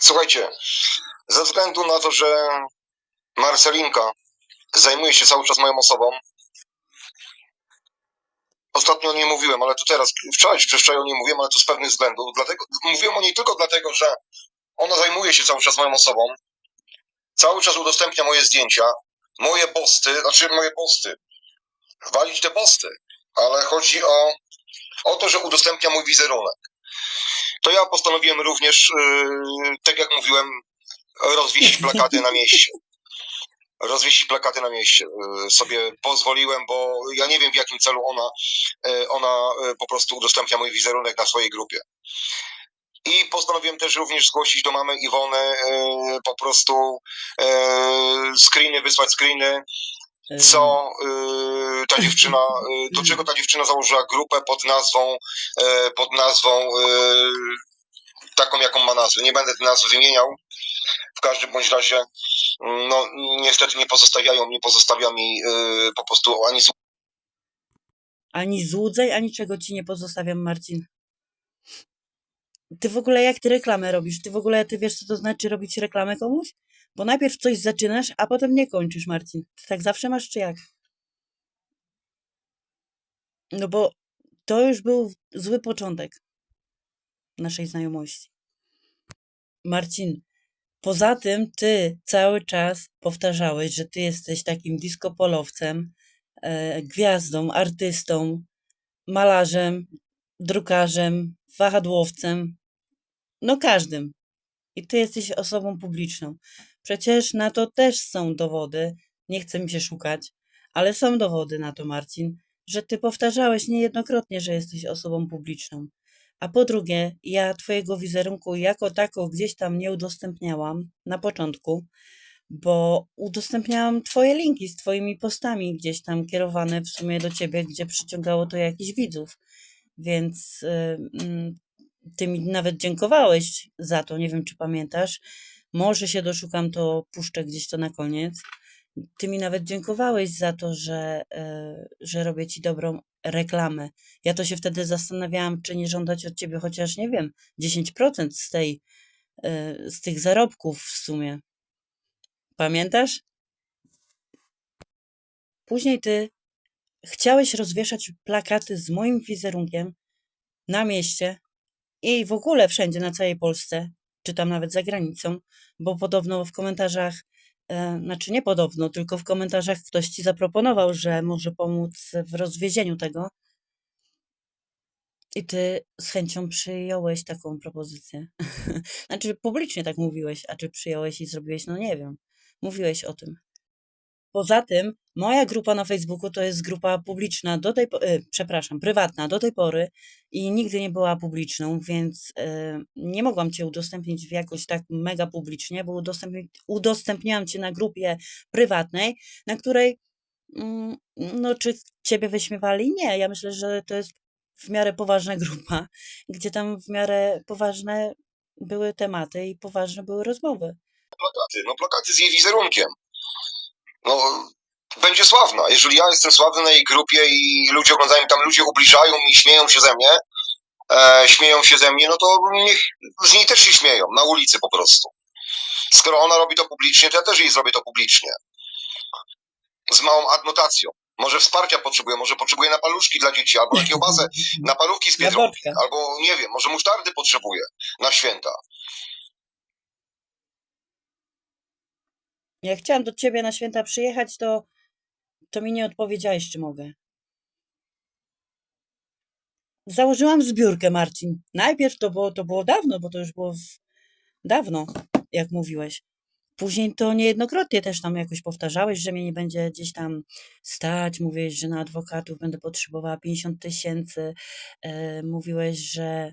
Słuchajcie, ze względu na to, że Marcelinka zajmuje się cały czas moją osobą, ostatnio o niej mówiłem, ale to teraz, wczoraj wczoraj o niej mówiłem, ale to z pewnych względów. Dlatego, mówiłem o niej tylko dlatego, że ona zajmuje się cały czas moją osobą, cały czas udostępnia moje zdjęcia, moje posty, znaczy moje posty, walić te posty, ale chodzi o, o to, że udostępnia mój wizerunek. To ja postanowiłem również, yy, tak jak mówiłem, rozwiesić plakaty na mieście. Rozwiesić plakaty na mieście. Yy, sobie pozwoliłem, bo ja nie wiem w jakim celu ona, yy, ona po prostu udostępnia mój wizerunek na swojej grupie. I postanowiłem też również zgłosić do mamy Iwony po prostu screeny, wysłać screeny, co y, ta dziewczyna, y, do czego ta dziewczyna założyła grupę pod nazwą, y, pod nazwą y, taką, jaką ma nazwę. Nie będę tej nazwy wymieniał. W każdym bądź razie, mm, no niestety nie pozostawiają, nie pozostawia mi y, po prostu ani z Ani złudzeń, ani czego ci nie pozostawiam, Marcin. Ty w ogóle jak ty reklamę robisz? Ty w ogóle ty wiesz, co to znaczy robić reklamę komuś? Bo najpierw coś zaczynasz, a potem nie kończysz, Marcin. Ty tak zawsze masz, czy jak? No bo to już był zły początek naszej znajomości. Marcin, poza tym ty cały czas powtarzałeś, że ty jesteś takim disco-polowcem, e, gwiazdą, artystą, malarzem, drukarzem, wahadłowcem, no każdym. I ty jesteś osobą publiczną. Przecież na to też są dowody, nie chcę mi się szukać, ale są dowody na to, Marcin, że ty powtarzałeś niejednokrotnie, że jesteś osobą publiczną. A po drugie, ja twojego wizerunku jako tako gdzieś tam nie udostępniałam na początku, bo udostępniałam twoje linki z twoimi postami gdzieś tam kierowane w sumie do ciebie, gdzie przyciągało to jakichś widzów. Więc y, mm, ty mi nawet dziękowałeś za to, nie wiem czy pamiętasz. Może się doszukam, to puszczę gdzieś to na koniec. Ty mi nawet dziękowałeś za to, że, e, że robię ci dobrą reklamę. Ja to się wtedy zastanawiałam, czy nie żądać od ciebie chociaż, nie wiem, 10% z tej, e, z tych zarobków w sumie. Pamiętasz? Później ty chciałeś rozwieszać plakaty z moim wizerunkiem na mieście i w ogóle wszędzie na całej Polsce, czy tam nawet za granicą, bo podobno w komentarzach, e, znaczy nie podobno, tylko w komentarzach ktoś ci zaproponował, że może pomóc w rozwiezieniu tego. I ty z chęcią przyjąłeś taką propozycję. znaczy publicznie tak mówiłeś, a czy przyjąłeś i zrobiłeś, no nie wiem. Mówiłeś o tym. Poza tym, moja grupa na Facebooku to jest grupa publiczna do tej e, przepraszam, prywatna do tej pory i nigdy nie była publiczną, więc e, nie mogłam cię udostępnić w jakoś tak mega publicznie, bo udostępni, udostępniałam cię na grupie prywatnej, na której mm, no czy ciebie wyśmiewali? Nie, ja myślę, że to jest w miarę poważna grupa, gdzie tam w miarę poważne były tematy i poważne były rozmowy. plakaty. No plakaty z jej wizerunkiem. No będzie sławna. Jeżeli ja jestem sławny na jej grupie i ludzie oglądają, tam ludzie ubliżają mi, śmieją się ze mnie, e, śmieją się ze mnie, no to niech z niej też się śmieją, na ulicy po prostu. Skoro ona robi to publicznie, to ja też jej zrobię to publicznie. Z małą adnotacją. Może wsparcia potrzebuje, może potrzebuje na paluszki dla dzieci, albo na kiełbasę, na parówki z Biedronki, albo nie wiem, może musztardy potrzebuje na święta. Jak chciałam do ciebie na święta przyjechać, to, to mi nie odpowiedziałeś, czy mogę. Założyłam zbiórkę, Marcin. Najpierw to było, to było dawno, bo to już było w... dawno, jak mówiłeś. Później to niejednokrotnie też tam jakoś powtarzałeś, że mnie nie będzie gdzieś tam stać. Mówiłeś, że na adwokatów będę potrzebowała 50 tysięcy. E, mówiłeś, że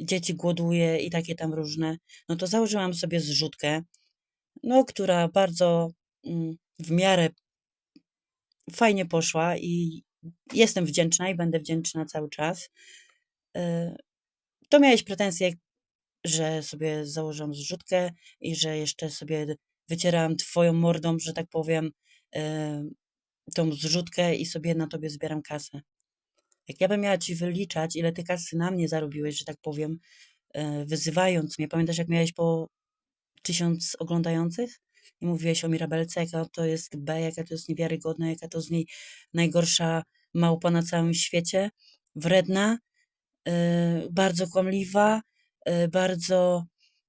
dzieci głoduje i takie tam różne. No to założyłam sobie zrzutkę, no, która bardzo mm, w miarę fajnie poszła i jestem wdzięczna i będę wdzięczna cały czas. E, To miałeś pretensje, że sobie założyłam zrzutkę i że jeszcze sobie wycierałam twoją mordą, że tak powiem, e, tą zrzutkę i sobie na tobie zbieram kasę. Jak ja bym miała ci wyliczać, ile ty kasy na mnie zarobiłeś, że tak powiem, e, wyzywając mnie. Pamiętasz, jak miałeś po tysiąc oglądających i mówiłeś o Mirabelce, jaka to jest B, jaka to jest niewiarygodna, jaka to z niej najgorsza małpa na całym świecie, wredna, yy, bardzo kłamliwa, yy, bardzo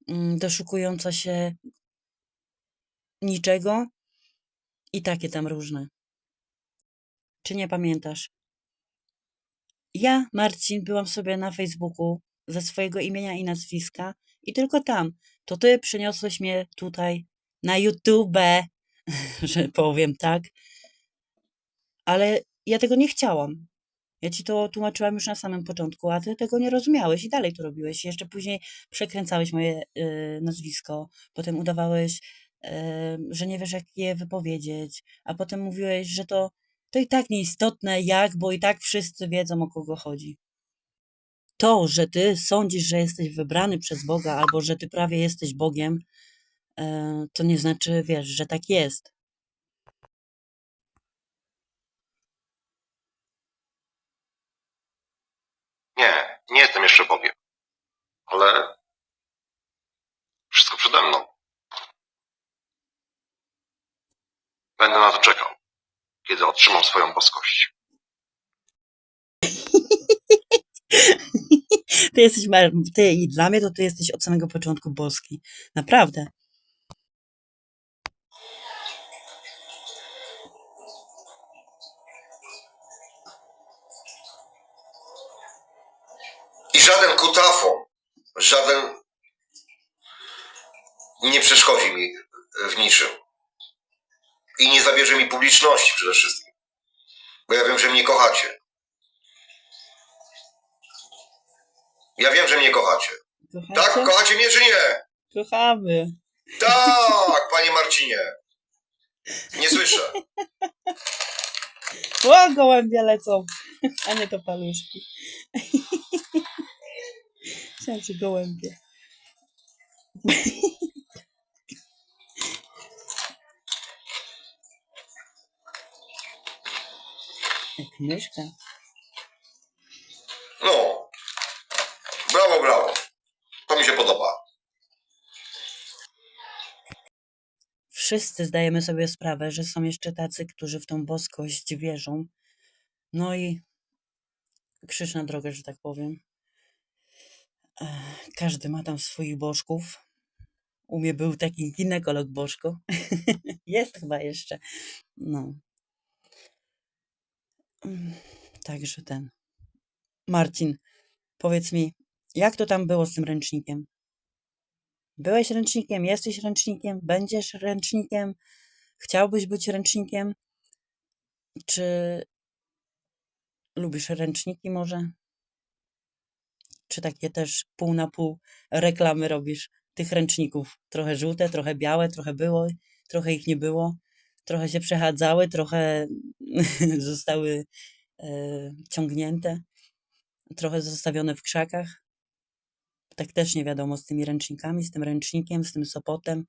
mm, doszukująca się niczego i takie tam różne. Czy nie pamiętasz? Ja, Marcin, byłam sobie na Facebooku ze swojego imienia i nazwiska i tylko tam. To ty przyniosłeś mnie tutaj na YouTube, że powiem tak. Ale ja tego nie chciałam. Ja ci to tłumaczyłam już na samym początku, a ty tego nie rozumiałeś i dalej to robiłeś. Jeszcze później przekręcałeś moje y, nazwisko, potem udawałeś, y, że nie wiesz, jak je wypowiedzieć, a potem mówiłeś, że to, to i tak nieistotne jak, bo i tak wszyscy wiedzą, o kogo chodzi. To, że ty sądzisz, że jesteś wybrany przez Boga, albo że ty prawie jesteś Bogiem, e, to nie znaczy, wiesz, że tak jest. Nie, nie jestem jeszcze Bogiem. Ale wszystko przede mną. Będę na to czekał, kiedy otrzymam swoją boskość. Ty jesteś, ty i dla mnie to ty jesteś od samego początku boski. Naprawdę. I żaden kutafon, żaden nie przeszkodzi mi w niczym. I nie zabierze mi publiczności przede wszystkim. Bo ja wiem, że mnie kochacie. Ja wiem, że mnie kochacie. Tak? Kochacie? Kochacie mnie czy nie? Kochamy. Tak, panie Marcinie. Nie słyszę. O, gołębie lecą. A nie to paluszki. Chciałam ci gołębie. Jak myszka. Wszyscy zdajemy sobie sprawę, że są jeszcze tacy, którzy w tą boskość wierzą. No i krzyż na drogę, że tak powiem. Każdy ma tam swoich bożków. U mnie był taki ginekolog bożko. Jest chyba jeszcze. No. Także ten. Marcin, powiedz mi, jak to tam było z tym ręcznikiem? Byłeś ręcznikiem, jesteś ręcznikiem, będziesz ręcznikiem, chciałbyś być ręcznikiem? Czy lubisz ręczniki może? Czy takie też pół na pół reklamy robisz tych ręczników? Trochę żółte, trochę białe, trochę było, trochę ich nie było, trochę się przechadzały, trochę zostały e, ciągnięte, trochę zostawione w krzakach. Tak też nie wiadomo z tymi ręcznikami, z tym ręcznikiem, z tym Sopotem.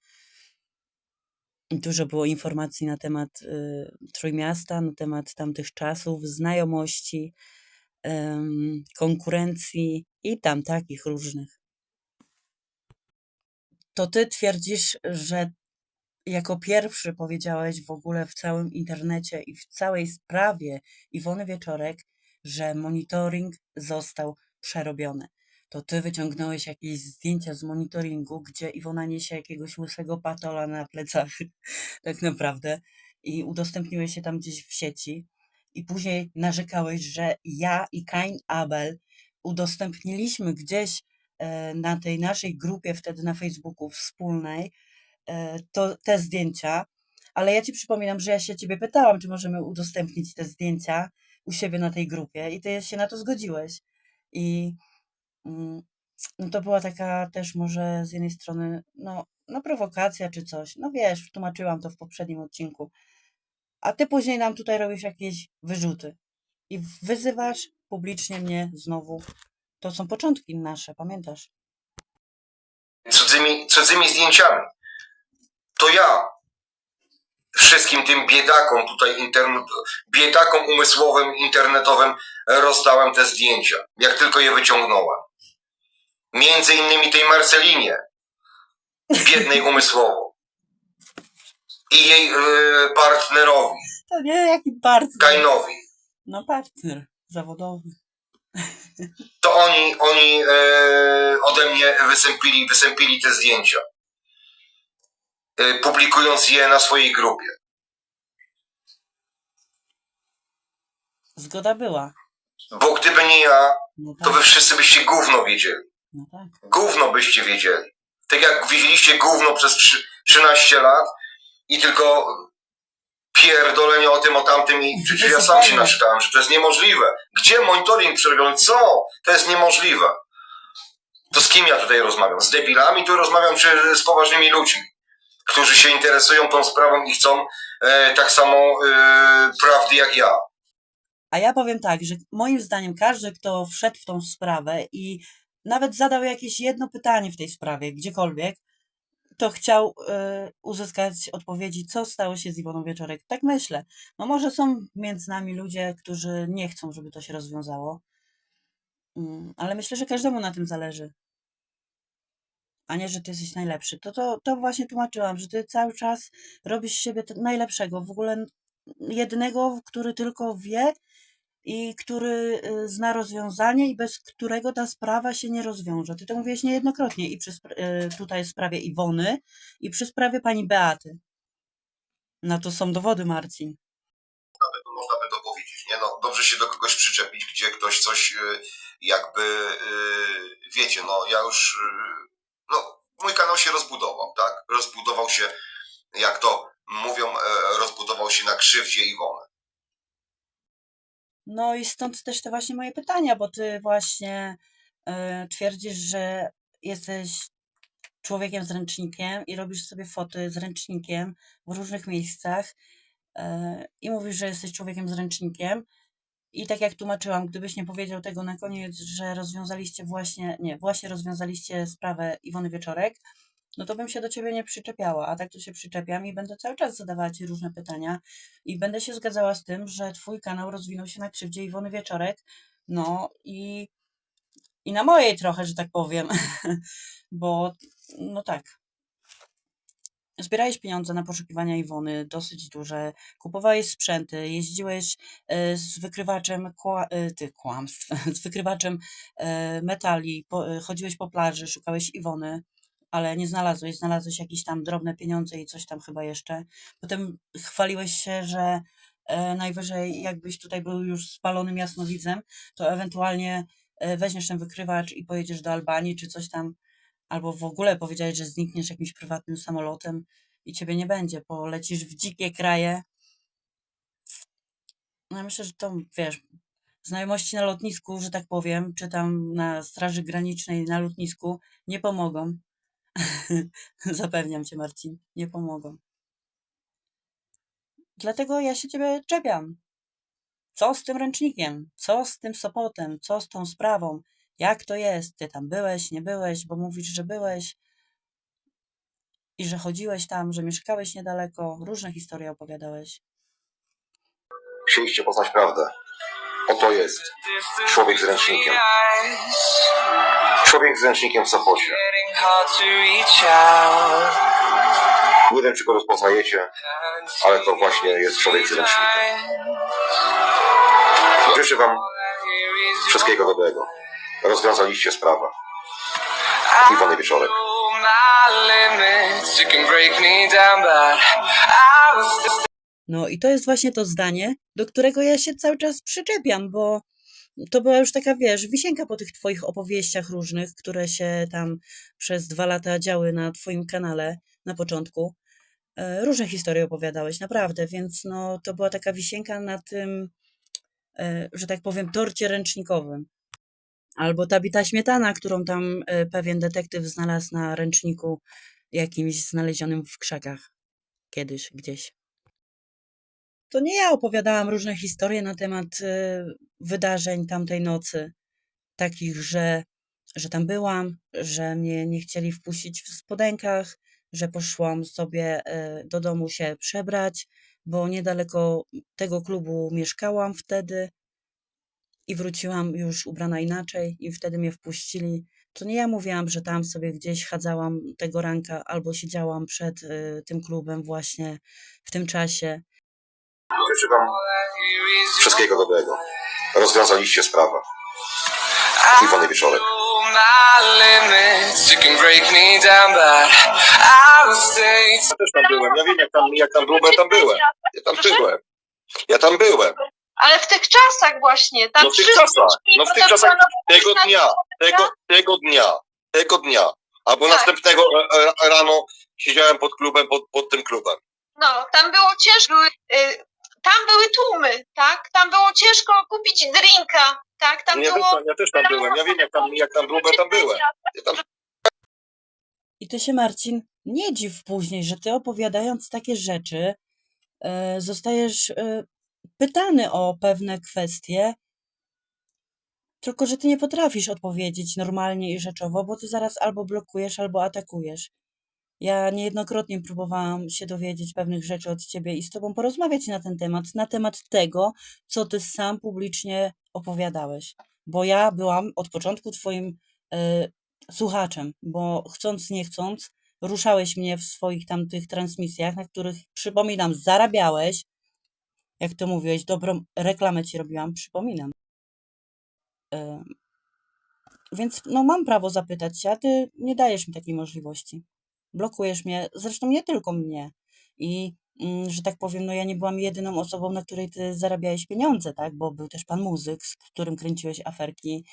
Dużo było informacji na temat y, Trójmiasta, na temat tamtych czasów, znajomości, em, konkurencji i tam takich różnych. To ty twierdzisz, że jako pierwszy powiedziałeś w ogóle w całym internecie i w całej sprawie Iwony Wieczorek, że monitoring został przerobiony. To ty wyciągnąłeś jakieś zdjęcia z monitoringu, gdzie Iwona niesie jakiegoś łysego patola na plecach, tak naprawdę, i udostępniłeś się tam gdzieś w sieci. I później narzekałeś, że ja i Kain Abel udostępniliśmy gdzieś e, na tej naszej grupie wtedy na Facebooku wspólnej e, to, te zdjęcia, ale ja ci przypominam, że ja się ciebie pytałam, czy możemy udostępnić te zdjęcia u siebie na tej grupie i ty się na to zgodziłeś. I no to była taka też może z jednej strony, no, no prowokacja czy coś. No wiesz, tłumaczyłam to w poprzednim odcinku. A ty później nam tutaj robisz jakieś wyrzuty i wyzywasz publicznie mnie znowu. To są początki nasze, pamiętasz? Cudzymi, cudzymi zdjęciami. To ja wszystkim tym biedakom tutaj internet, biedakom umysłowym, internetowym rozdałem te zdjęcia, jak tylko je wyciągnąłem. Między innymi tej Marcelinie. biednej umysłowo. I jej y, partnerowi, To nie jaki partner. Kainowi. No partner zawodowy. To oni, oni e, ode mnie wysępili, wysępili te zdjęcia. E, publikując je na swojej grupie. Zgoda była. Bo gdyby nie ja, No to tak, wy wszyscy byście gówno wiedzieli. No tak. Gówno byście wiedzieli. Tak jak wiedzieliście gówno przez trzy- 13 lat i tylko pierdolenie o tym, o tamtym i przecież ja sam się naczytałem, że to jest niemożliwe. Gdzie monitoring przegląd? Co? To jest niemożliwe. To z kim ja tutaj rozmawiam? Z debilami? Tu rozmawiam czy z poważnymi ludźmi, którzy się interesują tą sprawą i chcą e, tak samo e, prawdy jak ja. A ja powiem tak, że moim zdaniem każdy, kto wszedł w tą sprawę i nawet zadał jakieś jedno pytanie w tej sprawie, gdziekolwiek, to chciał e, uzyskać odpowiedzi, co stało się z Iwoną Wieczorek. Tak myślę. No może są między nami ludzie, którzy nie chcą, żeby to się rozwiązało, Mm, ale myślę, że każdemu na tym zależy. A nie, że ty jesteś najlepszy. To, to, to właśnie tłumaczyłam, że ty cały czas robisz siebie najlepszego, w ogóle jednego, który tylko wie i który y, zna rozwiązanie i bez którego ta sprawa się nie rozwiąże. Ty to mówiłeś niejednokrotnie i przy y, tutaj sprawie Iwony i przy sprawie pani Beaty. Na to są dowody, Marcin. można by to powiedzieć, nie? No, dobrze się do kogoś przyczepić, gdzie ktoś coś y, jakby, wiecie, no ja już, no mój kanał się rozbudował, tak? Rozbudował się, jak to mówią, e, rozbudował się na krzywdzie Iwony. No i stąd też te właśnie moje pytania, bo ty właśnie y, twierdzisz, że jesteś człowiekiem z ręcznikiem i robisz sobie foty z ręcznikiem w różnych miejscach y, i mówisz, że jesteś człowiekiem z ręcznikiem. I tak jak tłumaczyłam, gdybyś nie powiedział tego na koniec, że rozwiązaliście właśnie, nie, właśnie rozwiązaliście sprawę Iwony Wieczorek, no to bym się do ciebie nie przyczepiała, a tak to się przyczepiam i będę cały czas zadawała ci różne pytania i będę się zgadzała z tym, że twój kanał rozwinął się na krzywdzie Iwony Wieczorek, no i, i na mojej trochę, że tak powiem, bo no tak. Zbierałeś pieniądze na poszukiwania Iwony, dosyć duże, kupowałeś sprzęty, jeździłeś e, z wykrywaczem, kła, e, kłamstw, z wykrywaczem e, metali, chodziłeś po plaży, szukałeś Iwony, ale nie znalazłeś, znalazłeś jakieś tam drobne pieniądze i coś tam chyba jeszcze. Potem chwaliłeś się, że e, najwyżej jakbyś tutaj był już spalonym jasnowidzem, to ewentualnie e, weźmiesz ten wykrywacz i pojedziesz do Albanii czy coś tam, albo w ogóle powiedziałeś, że znikniesz jakimś prywatnym samolotem i ciebie nie będzie, polecisz w dzikie kraje. No ja myślę, że to, wiesz, znajomości na lotnisku, że tak powiem, czy tam na Straży Granicznej na lotnisku nie pomogą. Zapewniam cię, Marcin, nie pomogą. Dlatego ja się ciebie czepiam. Co z tym ręcznikiem? Co z tym Sopotem? Co z tą sprawą? Jak to jest? Ty tam byłeś, nie byłeś, bo mówisz, że byłeś i że chodziłeś tam, że mieszkałeś niedaleko, różne historie opowiadałeś. Chcieliście poznać prawdę. Oto jest człowiek z ręcznikiem. Człowiek z ręcznikiem w Sopocie. Nie wiem, czy go rozpoznajecie, ale to właśnie jest człowiek z ręcznikiem. Życzę wam wszystkiego dobrego. Rozwiązaliście sprawę. Iwony Wieczorek. No i to jest właśnie to zdanie, do którego ja się cały czas przyczepiam, bo to była już taka, wiesz, wisienka po tych twoich opowieściach różnych, które się tam przez dwa lata działy na twoim kanale na początku. E, Różne historie opowiadałeś, naprawdę, więc no to była taka wisienka na tym, e, że tak powiem, torcie ręcznikowym. Albo ta bita śmietana, którą tam e, pewien detektyw znalazł na ręczniku jakimś znalezionym w krzakach kiedyś, gdzieś. To nie ja opowiadałam różne historie na temat e, wydarzeń tamtej nocy. Takich, że, że tam byłam, że mnie nie chcieli wpuścić w spodenkach, że poszłam sobie e, do domu się przebrać, bo niedaleko tego klubu mieszkałam wtedy i wróciłam już ubrana inaczej i wtedy mnie wpuścili. To nie ja mówiłam, że tam sobie gdzieś chadzałam tego ranka albo siedziałam przed y, tym klubem właśnie w tym czasie. Życzę wam wszystkiego dobrego. Rozwiązaliście sprawę. Iwony Wieczorek. Ja też tam byłem, ja wiem jak tam, jak tam było, bo ja tam byłem. Ja tam byłem. Ja tam byłem. Ale w tych czasach właśnie, tam No w tych czasach, no w tych czasach Tego dnia, tego, tego dnia, tego dnia. Albo Tak. następnego e, e, rano siedziałem pod klubem, pod, pod tym klubem. No, tam było ciężko, były, y, tam były tłumy, tak? Tam było ciężko kupić drinka, tak? Tam Ja też, było... tam- ja też tam byłem, ja wiem jak tam, jak tam było, bo ja tam byłem. Ja tam I ty się, Marcin, nie dziw później, że ty opowiadając takie rzeczy, e, zostajesz e, pytany o pewne kwestie, tylko że ty nie potrafisz odpowiedzieć normalnie i rzeczowo, bo ty zaraz albo blokujesz, albo atakujesz. Ja niejednokrotnie próbowałam się dowiedzieć pewnych rzeczy od ciebie i z tobą porozmawiać na ten temat, na temat tego, co ty sam publicznie opowiadałeś. Bo ja byłam od początku twoim e, słuchaczem, bo chcąc, nie chcąc, ruszałeś mnie w swoich tamtych transmisjach, na których, przypominam, zarabiałeś, jak to mówiłeś, dobrą reklamę ci robiłam, przypominam. Em, Więc no mam prawo zapytać się, a ty nie dajesz mi takiej możliwości. Blokujesz mnie, zresztą nie tylko mnie. I, mm, że tak powiem, no ja nie byłam jedyną osobą, na której ty zarabiałeś pieniądze, tak? Bo był też pan muzyk, z którym kręciłeś aferki.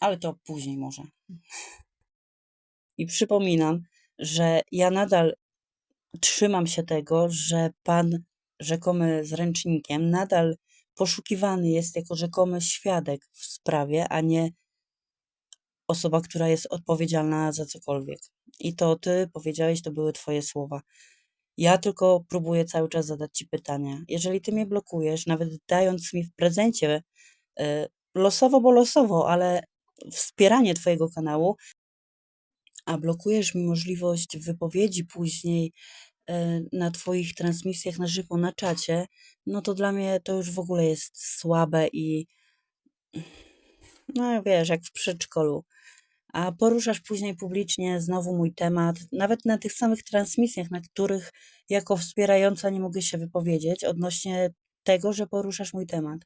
ale to później może. I przypominam, że ja nadal trzymam się tego, że pan rzekomy z ręcznikiem nadal poszukiwany jest jako rzekomy świadek w sprawie, a nie osoba, która jest odpowiedzialna za cokolwiek. I to ty powiedziałeś, to były twoje słowa. Ja tylko próbuję cały czas zadać ci pytania. Jeżeli ty mnie blokujesz, nawet dając mi w prezencie y, losowo, bo losowo, ale wspieranie twojego kanału, a blokujesz mi możliwość wypowiedzi później e, na Twoich transmisjach na żywo, na czacie, no to dla mnie to już w ogóle jest słabe i no wiesz, jak w przedszkolu. A poruszasz później publicznie znowu mój temat, nawet na tych samych transmisjach, na których jako wspierająca nie mogę się wypowiedzieć odnośnie tego, że poruszasz mój temat.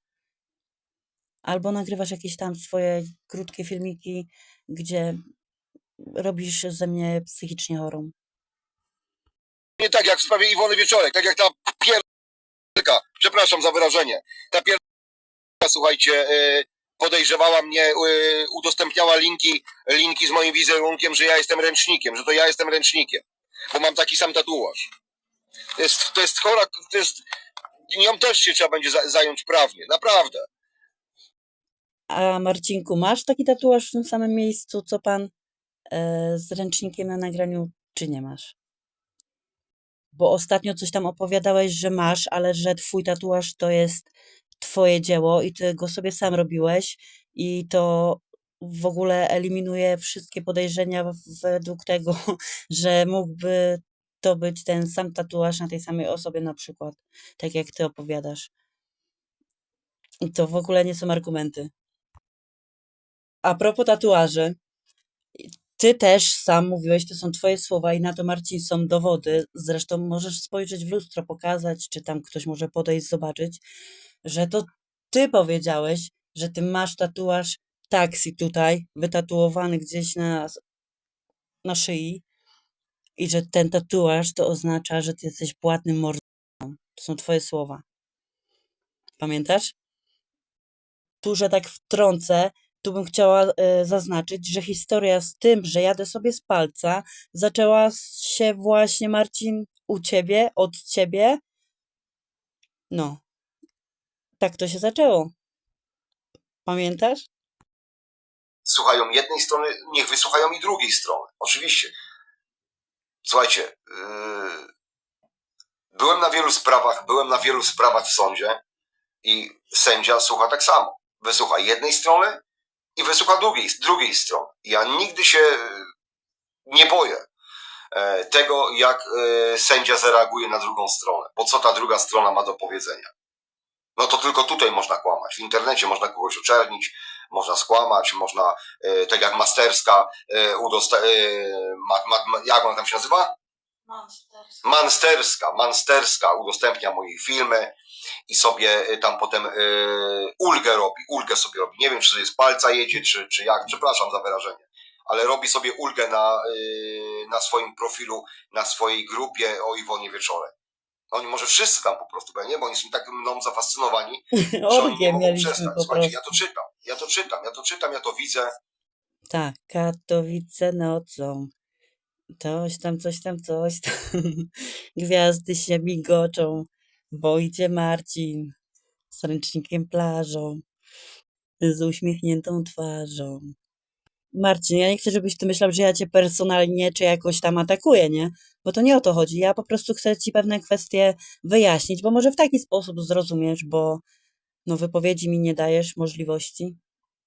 Albo nagrywasz jakieś tam swoje krótkie filmiki, gdzie robisz ze mnie psychicznie chorą. nie tak jak w sprawie Iwony Wieczorek, tak jak ta pierdolka, przepraszam za wyrażenie, ta pierdolka, słuchajcie, y, podejrzewała mnie, y, udostępniała linki, linki z moim wizerunkiem, że ja jestem ręcznikiem, że to ja jestem ręcznikiem, bo mam taki sam tatuaż. To jest, to jest chora, to jest, nią też się trzeba będzie za, zająć prawnie, naprawdę. A Marcinku, masz taki tatuaż w tym samym miejscu, co pan e, z ręcznikiem na nagraniu, czy nie masz? Bo ostatnio coś tam opowiadałeś, że masz, ale że twój tatuaż to jest twoje dzieło i ty go sobie sam robiłeś i to w ogóle eliminuje wszystkie podejrzenia według tego, że mógłby to być ten sam tatuaż na tej samej osobie na przykład, tak jak ty opowiadasz. To w ogóle nie są argumenty. A propos tatuaży, ty też sam mówiłeś, to są twoje słowa i na to Marcin są dowody. Zresztą możesz spojrzeć w lustro, pokazać, czy tam ktoś może podejść, zobaczyć, że to ty powiedziałeś, że ty masz tatuaż taksi tutaj, wytatuowany gdzieś na, na szyi i że ten tatuaż to oznacza, że ty jesteś płatnym mordercą. To są twoje słowa. Pamiętasz? tu, że tak wtrącę, tu bym chciała e, zaznaczyć, że historia z tym, że jadę sobie z palca, zaczęła się właśnie, Marcin, u ciebie, od ciebie. No. Tak to się zaczęło. Pamiętasz? Słuchają jednej strony, niech wysłuchają i drugiej strony, oczywiście. Słuchajcie, yy, byłem na wielu sprawach, byłem na wielu sprawach w sądzie i sędzia słucha tak samo. Wysłucha jednej strony i wysłucha drugiej, drugiej strony. Ja nigdy się yy, nie boję e, tego, jak e, sędzia zareaguje na drugą stronę, bo co ta druga strona ma do powiedzenia. No to tylko tutaj można kłamać. W internecie można kogoś oczernić, można skłamać, można, e, tak jak masterska, e, udosta- e, ma, ma, ma, jak ona tam się nazywa? Mansterska, Mansterska udostępnia moje filmy i sobie y, tam potem y, ulgę robi, ulgę sobie robi. Nie wiem, czy to jest palca jedzie, czy, czy jak, przepraszam za wyrażenie, ale robi sobie ulgę na, y, na swoim profilu, na swojej grupie o Iwonie Wieczorek. Oni może wszyscy tam po prostu, bo ja nie, bo oni są tak mną zafascynowani, że oni nie mogą przestać. Słuchajcie, ja to czytam, ja to czytam, ja to czytam, ja to widzę. Tak, Katowice nocą. Coś tam, coś tam, coś tam. Gwiazdy się migoczą. Wojcie Marcin z ręcznikiem plażą. Z uśmiechniętą twarzą. Marcin, ja nie chcę, żebyś ty myślał, że ja cię personalnie czy jakoś tam atakuję, nie? Bo to nie o to chodzi. Ja po prostu chcę ci pewne kwestie wyjaśnić, bo może w taki sposób zrozumiesz, bo no wypowiedzi mi nie dajesz możliwości.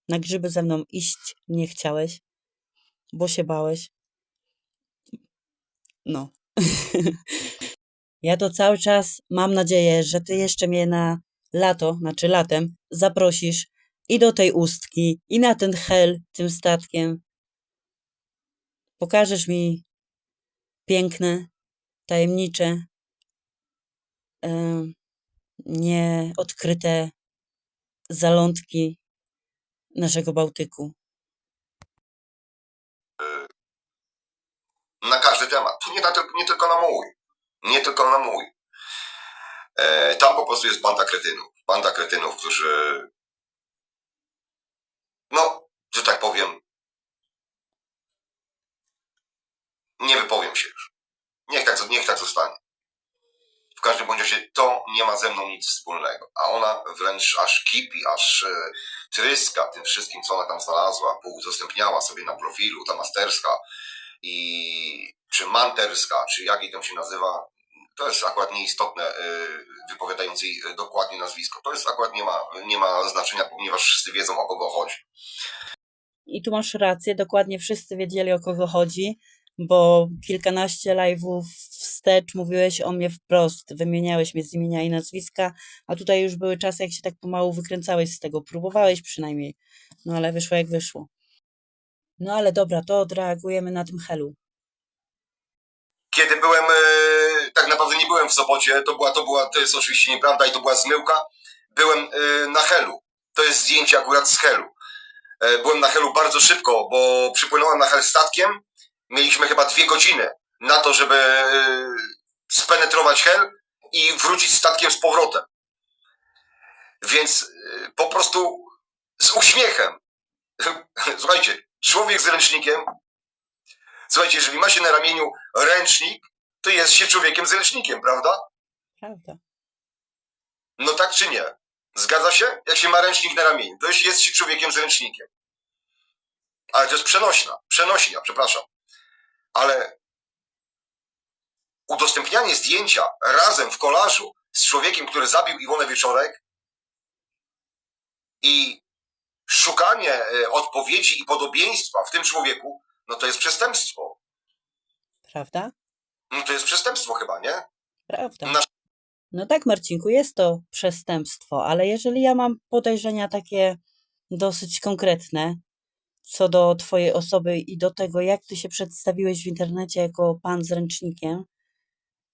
Na grzyby ze mną iść nie chciałeś, bo się bałeś. No. ja to cały czas mam nadzieję, że ty jeszcze mnie na lato, znaczy latem, zaprosisz i do tej ustki, i na ten hel tym statkiem. Pokażesz mi piękne, tajemnicze, em, nieodkryte zalątki naszego Bałtyku. na każdy temat. Nie, na, nie tylko na mój. Nie tylko na mój. E, tam po prostu jest banda kretynów. Banda kretynów, którzy no, że tak powiem nie wypowiem się już. Niech tak, niech tak zostanie. W każdym bądź razie to nie ma ze mną nic wspólnego. A ona wręcz aż kipi, aż e, tryska tym wszystkim, co ona tam znalazła, udostępniała sobie na profilu, ta masterska i czy manterska, czy jak jej tam się nazywa, to jest akurat nieistotne, y, wypowiadając jej y, dokładnie nazwisko. To jest akurat nie ma, nie ma znaczenia, ponieważ wszyscy wiedzą o kogo chodzi. I tu masz rację, dokładnie wszyscy wiedzieli o kogo chodzi, bo kilkanaście live'ów wstecz mówiłeś o mnie wprost, wymieniałeś mnie z imienia i nazwiska, a tutaj już były czasy, jak się tak pomału wykręcałeś z tego, próbowałeś przynajmniej, no ale wyszło jak wyszło. No ale dobra, to odreagujemy na tym helu. Kiedy byłem, y, naprawdę nie byłem w Sopocie, to była, to była, to jest oczywiście nieprawda i to była zmyłka. Byłem y, na Helu. To jest zdjęcie akurat z Helu. E, Byłem na Helu bardzo szybko, bo przypłynąłem na Hel statkiem. Mieliśmy chyba dwie godziny na to, żeby y, spenetrować Hel i wrócić statkiem z powrotem. Więc y, po prostu z uśmiechem. Słuchajcie, człowiek z ręcznikiem. Słuchajcie, jeżeli ma się na ramieniu ręcznik, to jest się człowiekiem z ręcznikiem, prawda? Prawda. No tak czy nie? Zgadza się? Jak się ma ręcznik na ramieniu, to jest się człowiekiem z ręcznikiem. Ale to jest przenośna, przenośnia, przepraszam. Ale udostępnianie zdjęcia razem w kolażu z człowiekiem, który zabił Iwonę Wieczorek i szukanie e, odpowiedzi i podobieństwa w tym człowieku, no to jest przestępstwo. Prawda? No to jest przestępstwo chyba, nie? Prawda. Na- No tak, Marcinku, jest to przestępstwo, ale jeżeli ja mam podejrzenia takie dosyć konkretne co do Twojej osoby i do tego, jak Ty się przedstawiłeś w internecie jako pan z ręcznikiem,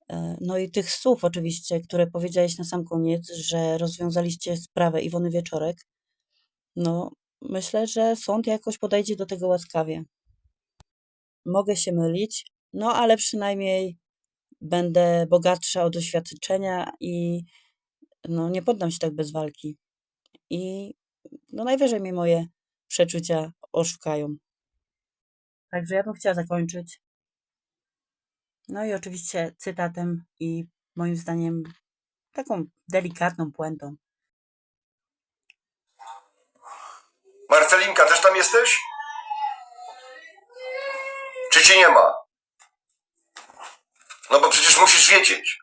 e, no i tych słów oczywiście, które powiedziałeś na sam koniec, że rozwiązaliście sprawę Iwony Wieczorek, no myślę, że sąd jakoś podejdzie do tego łaskawie. Mogę się mylić, no ale przynajmniej będę bogatsza o doświadczenia i no, nie poddam się tak bez walki. I no, najwyżej mnie moje przeczucia oszukają. Także ja bym chciała zakończyć. No i oczywiście cytatem i moim zdaniem taką delikatną puentą. Marcelinka, też tam jesteś? Czy cię nie ma? No bo przecież musisz wiedzieć.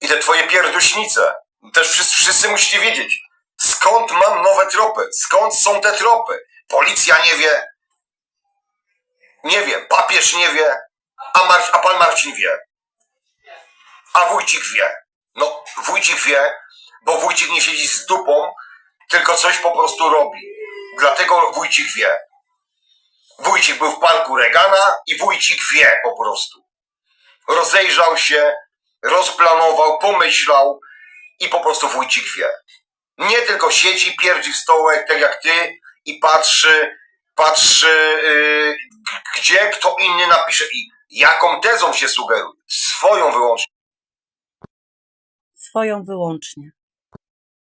I te twoje pierduśnice, też wszyscy, wszyscy musicie wiedzieć, skąd mam nowe tropy, skąd są te tropy. Policja nie wie, nie wie, papież nie wie, a, Mar- a pan Marcin wie. A wójcik wie. No, wójcik wie, bo wójcik nie siedzi z dupą, tylko coś po prostu robi. Dlatego Wójcik wie. Wójcik był w parku Regana i Wójcik wie po prostu. Rozejrzał się, rozplanował, pomyślał i po prostu Wójcik wie. Nie tylko siedzi, pierdzi w stołek, tak jak ty i patrzy, patrzy, yy, gdzie kto inny napisze i jaką tezą się sugeruje. Swoją wyłącznie. Swoją wyłącznie.